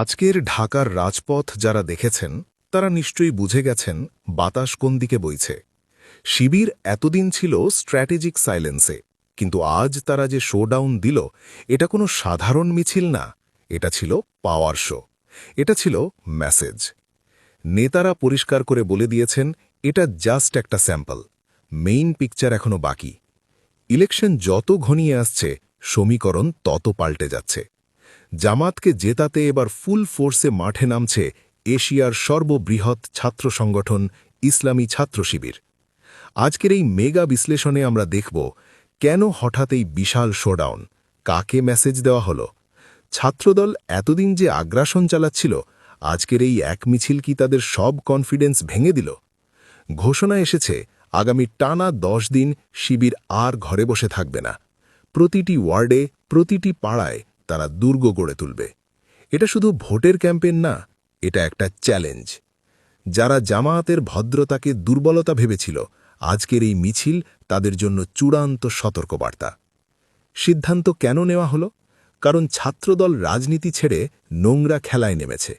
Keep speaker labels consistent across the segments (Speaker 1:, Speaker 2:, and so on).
Speaker 1: আজকের ঢাকার রাজপথ যারা দেখেছেন, তারা নিশ্চয়ই বুঝে গেছেন বাতাস কোন দিকে বইছে। শিবির এতদিন ছিল স্ট্র্যাটেজিক সাইলেন্সে, কিন্তু আজ তারা যে শোডাউন দিল, এটা কোনো সাধারণ মিছিল না, এটা ছিল পাওয়ার শো, এটা ছিল মেসেজ। নেতারা পরিষ্কার করে বলে দিয়েছেন, এটা জাস্ট একটা স্যাম্পল, মেইন পিকচার এখনও বাকি। ইলেকশন যত ঘনিয়ে আসছে, সমীকরণ তত পাল্টে যাচ্ছে। জামাতকে জেতাতে এবার ফুল ফোর্সে মাঠে নামছে এশিয়ার সর্ববৃহৎ ছাত্র সংগঠন ইসলামী ছাত্র শিবির। আজকের এই মেগা বিশ্লেষণে আমরা দেখব কেন হঠাৎ এই বিশাল শোডাউন? কাকে মেসেজ দেওয়া হলো? ছাত্রদল এতদিন যে আগ্রাসন চালাচ্ছিল, আজকের এই এক মিছিল কি তাদের সব কনফিডেন্স ভেঙে দিল? ঘোষণা এসেছে, আগামী টানা দশ দিন শিবির আর ঘরে বসে থাকবে না। প্রতিটি ওয়ার্ডে, প্রতিটি পাড়ায় তারা দুর্গ গড়ে তুলবে। এটা শুধু ভোটের ক্যাম্পেন না, এটা একটা চ্যালেঞ্জ। যারা জামায়াতের ভদ্রতাকে দুর্বলতা ভেবেছিল, আজকের এই মিছিল তাদের জন্য চূড়ান্ত সতর্কবার্তা। সিদ্ধান্ত কেন নেওয়া হলো? কারণ ছাত্রদল রাজনীতি ছেড়ে নোংরা খেলায় নেমেছে।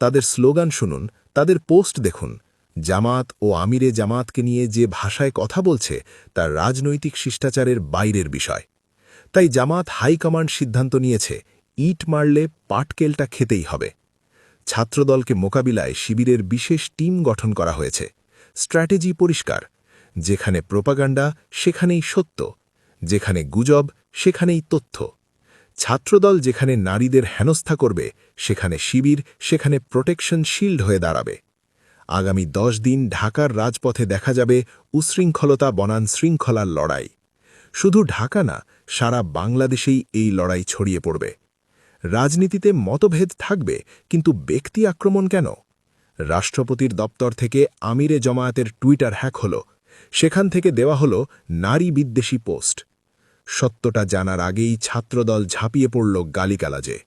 Speaker 1: তাদের স্লোগান শুনুন, তাদের পোস্ট দেখুন। জামাত ও আমিরে জামাতকে নিয়ে যে ভাষায় কথা বলছে তার রাজনৈতিক শিষ্টাচারের বাইরের বিষয়। তাই জামাত হাইকমান্ড সিদ্ধান্ত নিয়েছে, ইট মারলে পাটকেলটা খেতেই হবে। ছাত্রদলকে মোকাবিলায় শিবিরের বিশেষ টিম গঠন করা হয়েছে। স্ট্র্যাটেজি পরিষ্কার, যেখানে প্রোপাগান্ডা, সেখানেই সত্য, যেখানে গুজব, সেখানেই তথ্য। ছাত্রদল যেখানে নারীদের হেনস্থা করবে, সেখানে শিবির, সেখানে প্রোটেকশন শিল্ড হয়ে দাঁড়াবে। আগামী দশ দিন ঢাকার রাজপথে দেখা যাবে উশৃঙ্খলতা বনান শৃঙ্খলার লড়াই। শুধু ঢাকা না, সারা বাংলাদেশেই এই লড়াই ছড়িয়ে পড়বে। রাজনীতিতে মতভেদ থাকবে, কিন্তু ব্যক্তি আক্রমণ কেন? রাষ্ট্রপতির দপ্তর থেকে আমিরে জমায়েতের টুইটার হ্যাক হল। সেখান থেকে দেওয়া হল নারী বিদ্বেষী পোস্ট। সত্যটা জানার আগেই ছাত্রদল ঝাঁপিয়ে পড়ল গালিগালাজে।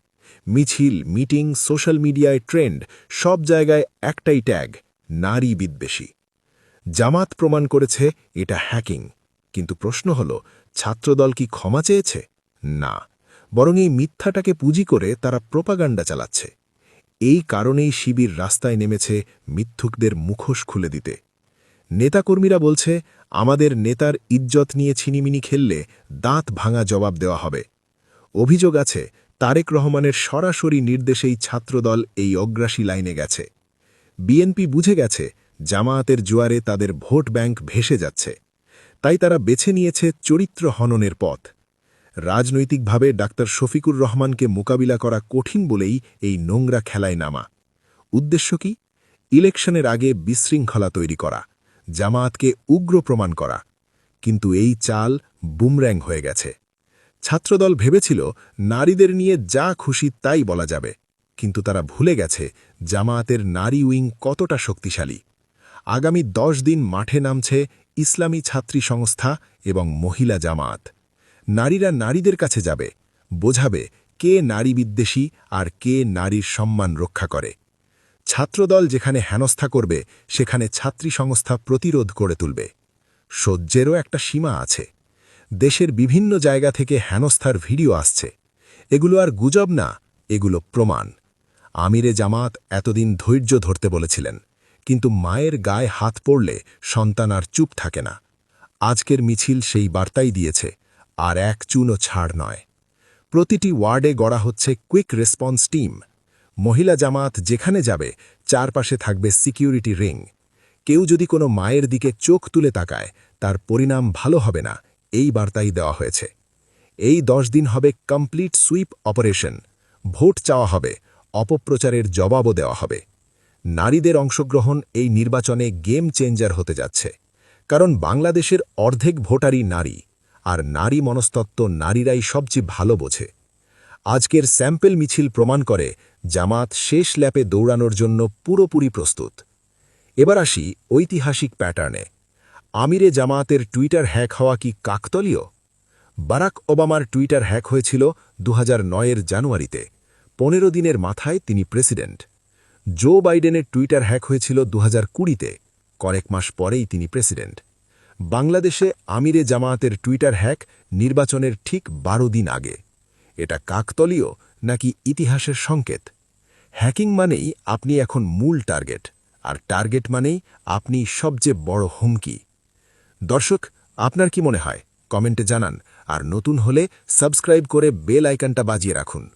Speaker 1: মিছিল, মিটিং, সোশ্যাল মিডিয়ায় ট্রেন্ড, সব জায়গায় একটাই ট্যাগ, নারী বিদ্বেষী। জামাত প্রমাণ করেছে এটা হ্যাকিং। কিন্তু প্রশ্ন হল, ছাত্রদল কি ক্ষমা চেয়েছে? না। বরং এই মিথ্যাটাকে পুঁজি করে তারা প্রোপাগান্ডা চালাচ্ছে। এই কারণেই শিবির রাস্তায় নেমেছে মিথ্যুকদের মুখোশ খুলে দিতে। নেতাকর্মীরা বলছে, আমাদের নেতার ইজ্জত নিয়ে ছিনিমিনি খেললে দাঁত ভাঙা জবাব দেওয়া হবে। অভিযোগ আছে, তারেক রহমানের সরাসরি নির্দেশেই ছাত্রদল এই অগ্রাসী লাইনে গেছে। বিএনপি বুঝে গেছে, জামায়াতের জোয়ারে তাদের ভোট ব্যাংক ভেসে যাচ্ছে। তাই তারা বেছে নিয়েছে চরিত্র হননের পথ। রাজনৈতিকভাবে ডাক্তার শফিকুর রহমানকে মোকাবিলা করা কঠিন বলেই এই নোংরা খেলায় নামা। উদ্দেশ্য কি? ইলেকশনের আগে বিশৃঙ্খলা তৈরি করা, জামায়াতকে উগ্র প্রমাণ করা। কিন্তু এই চাল বুমর্যাং হয়ে গেছে। ছাত্রদল ভেবেছিল, নারীদের নিয়ে যা খুশি তাই বলা যাবে। কিন্তু তারা ভুলে গেছে, জামায়াতের নারী উইং কতটা শক্তিশালী। আগামী দশ দিন মাঠে নামছে ইসলামী ছাত্রী সংস্থা এবং মহিলা জামাত। নারীরা নারীদের কাছে যাবে, বোঝাবে কে নারী বিদ্বেষী আর কে নারীর সম্মান রক্ষা করে। ছাত্রদল যেখানে হেনস্থা করবে, সেখানে ছাত্রী সংস্থা প্রতিরোধ করে তুলবে। সহ্যেরও একটা সীমা আছে। দেশের বিভিন্ন জায়গা থেকে হেনস্থার ভিডিও আসছে। এগুলো আর গুজব না, এগুলো প্রমাণ। আমিরে জামাত এতদিন ধৈর্য ধরতে বলেছিলেন। কিন্তু মায়ের গায়ে হাত পড়লে সন্তান আর চুপ থাকে না। আজকের মিছিল সেই বার্তাই দিয়েছে, আর এক চুনও ছাড় নয়। প্রতিটি ওয়ার্ডে গড়া হচ্ছে কুইক রেসপন্স টিম। মহিলা জামাত যেখানে যাবে, চারপাশে থাকবে সিকিউরিটি রিং। কেউ যদি কোনো মায়ের দিকে চোখ তুলে তাকায়, তার পরিণাম ভালো হবে না, এই বার্তাই দেওয়া হয়েছে। এই দশ দিন হবে কমপ্লিট সুইপ অপারেশন। ভোট চাওয়া হবে, অপপ্রচারের জবাবও দেওয়া হবে। নারীদের অংশগ্রহণ এই নির্বাচনে গেম চেঞ্জার হতে যাচ্ছে। কারণ বাংলাদেশের অর্ধেক ভোটারই নারী, আর নারী মনস্তত্ত্ব নারীরাই সবচেয়ে ভালো বোঝে। আজকের স্যাম্পেল মিছিল প্রমাণ করে জামাত শেষ ল্যাপে দৌড়ানোর জন্য পুরোপুরি প্রস্তুত। এবার আসি ঐতিহাসিক প্যাটার্নে। আমিরে জামাতের টুইটার হ্যাক হওয়া কি কাকতলীয়? বারাক ওবামার টুইটার হ্যাক হয়েছিল দু এর জানুয়ারিতে। পনেরো দিনের মাথায় তিনি প্রেসিডেন্ট। জো বাইডেনের টুইটার হ্যাক হয়েছিল দু হাজার কুড়িতে, কয়েক মাস পরেই তিনি প্রেসিডেন্ট। বাংলাদেশে আমিরে জামায়াতের টুইটার হ্যাক নির্বাচনের ঠিক বারো দিন আগে। এটা কাকতলীয় নাকি ইতিহাসের সংকেত?
Speaker 2: হ্যাকিং মানেই আপনি এখন মূল টার্গেট, আর টার্গেট মানেই আপনি সবচেয়ে বড় হুমকি। দর্শক, আপনার কি মনে হয়? কমেন্টে জানান, আর নতুন হলে সাবস্ক্রাইব করে বেল আইকনটা বাজিয়ে রাখুন।